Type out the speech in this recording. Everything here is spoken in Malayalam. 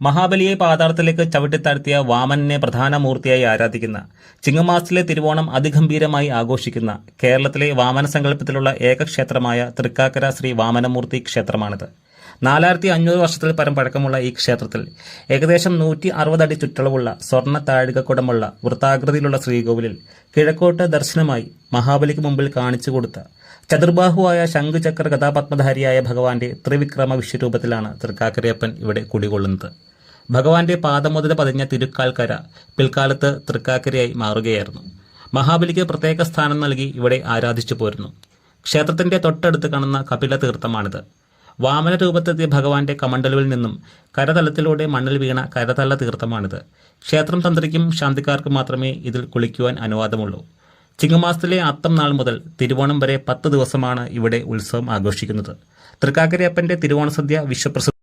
മഹാബലിയെ പാതാളത്തിലേക്ക് ചവിട്ടിത്താഴ്ത്തിയ വാമനെ പ്രധാന മൂർത്തിയായി ആരാധിക്കുന്ന ചിങ്ങമാസത്തിലെ തിരുവോണം അതിഗംഭീരമായി ആഘോഷിക്കുന്ന കേരളത്തിലെ വാമന സങ്കല്പത്തിലുള്ള ഏകക്ഷേത്രമായ തൃക്കാക്കര ശ്രീ വാമനമൂർത്തി ക്ഷേത്രമാണിത്. നാലായിരത്തി അഞ്ഞൂറ് വർഷത്തിൽ പരം പഴക്കമുള്ള ഈ ക്ഷേത്രത്തിൽ ഏകദേശം നൂറ്റി അറുപതടി ചുറ്റളവുള്ള സ്വർണ താഴികക്കുടമുള്ള വൃത്താകൃതിയിലുള്ള ശ്രീകോവിലിൽ കിഴക്കോട്ട് ദർശനമായി മഹാബലിക്ക് മുമ്പിൽ കാണിച്ചു കൊടുത്ത ചതുർബാഹുവായ ശംഖുചക്ര കഥാപത്മധാരിയായ ഭഗവാന്റെ ത്രിവിക്രമ വിശ്വരൂപത്തിലാണ് തൃക്കാക്കരയപ്പൻ ഇവിടെ കുടികൊള്ളുന്നത്. ഭഗവാന്റെ പാദമുതല പതിഞ്ഞ തിരുക്കാൽക്കര പിൽക്കാലത്ത് തൃക്കാക്കരയായി മാറുകയായിരുന്നു. മഹാബലിക്ക് പ്രത്യേക സ്ഥാനം നൽകി ഇവിടെ ആരാധിച്ചു പോരുന്നു. ക്ഷേത്രത്തിന്റെ തൊട്ടടുത്ത് കാണുന്ന കപില തീർത്ഥമാണിത്. വാമന രൂപത്തെത്തിയ ഭഗവാന്റെ കമണ്ഡലുവിൽ നിന്നും കരതലത്തിലൂടെ മണ്ണിൽ വീണ കരതല തീർത്ഥമാണിത്. ക്ഷേത്രം തന്ത്രിക്കും ശാന്തിക്കാർക്കും മാത്രമേ ഇതിൽ കുളിക്കുവാൻ അനുവാദമുള്ളൂ. ചിങ്ങമാസത്തിലെ അത്തം നാൾ മുതൽ തിരുവോണം വരെ പത്ത് ദിവസമാണ് ഇവിടെ ഉത്സവം ആഘോഷിക്കുന്നത്. തൃക്കാക്കരയപ്പന്റെ തിരുവോണസദ്യ വിശ്വപ്രസിദ്ധ